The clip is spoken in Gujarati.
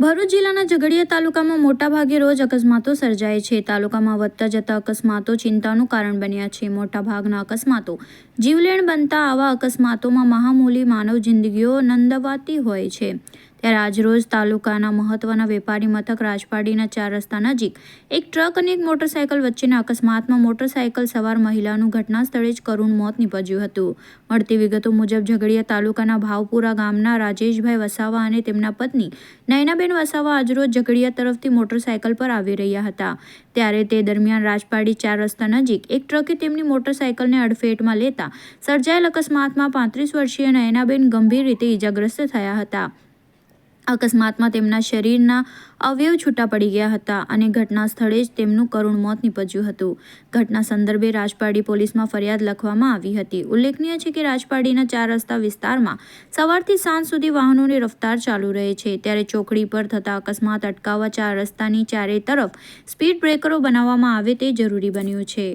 ભરૂચ જિલ્લાના ઝઘડિયા તાલુકામાં મોટાભાગે રોજ અકસ્માતો સર્જાય છે. તાલુકામાં વધતા જતા અકસ્માતો ચિંતાનું કારણ બન્યા છે. મોટાભાગના અકસ્માતો જીવલેણ બનતા આવા અકસ્માતોમાં મહામૂલી માનવ જિંદગીઓ નંદવાતી હોય છે. ત્યારે આજરોજ તાલુકાના મહત્વના વેપારી મથક રાજપાડીના ચાર રસ્તા નજીક એક ટ્રક અને એક મોટરસાયકલ વચ્ચેના અકસ્માતમાં મોટરસાયકલ સવાર મહિલાનું ઘટના સ્થળે જ કરુણ મોત નીપજ્યું હતું. મળતી વિગતો મુજબ ઝઘડિયા તાલુકાના ભાવપુરા ગામના રાજેશભાઈ વસાવા અને તેમના પત્ની નયનાબેન વસાવા આજરોજ ઝઘડિયા તરફથી મોટરસાયકલ પર આવી રહ્યા હતા. ત્યારે તે દરમિયાન રાજપાડી ચાર રસ્તા નજીક એક ટ્રકે તેમની મોટરસાયકલને અડફેટમાં લેતા સર્જાયેલ અકસ્માતમાં પાંત્રીસ વર્ષીય નયનાબેન ગંભીર રીતે ઈજાગ્રસ્ત થયા હતા. અકસ્માતમાં તેમના શરીરના અવયવ છૂટા પડી ગયા હતા અને ઘટના સ્થળે જ તેમનું કરુણ મોત નીપજ્યું હતું. ઘટના સંદર્ભે રાજપાડી પોલીસમાં ફરિયાદ લખવામાં આવી હતી. ઉલ્લેખનીય છે કે રાજપાડીના ચાર રસ્તા વિસ્તારમાં સવારથી સાંજ સુધી વાહનોની રફતાર ચાલુ રહે છે. ત્યારે ચોકડી પર થતા અકસ્માત અટકાવવા ચાર રસ્તાની ચારે તરફ સ્પીડ બ્રેકરો બનાવવામાં આવે તે જરૂરી બન્યું છે.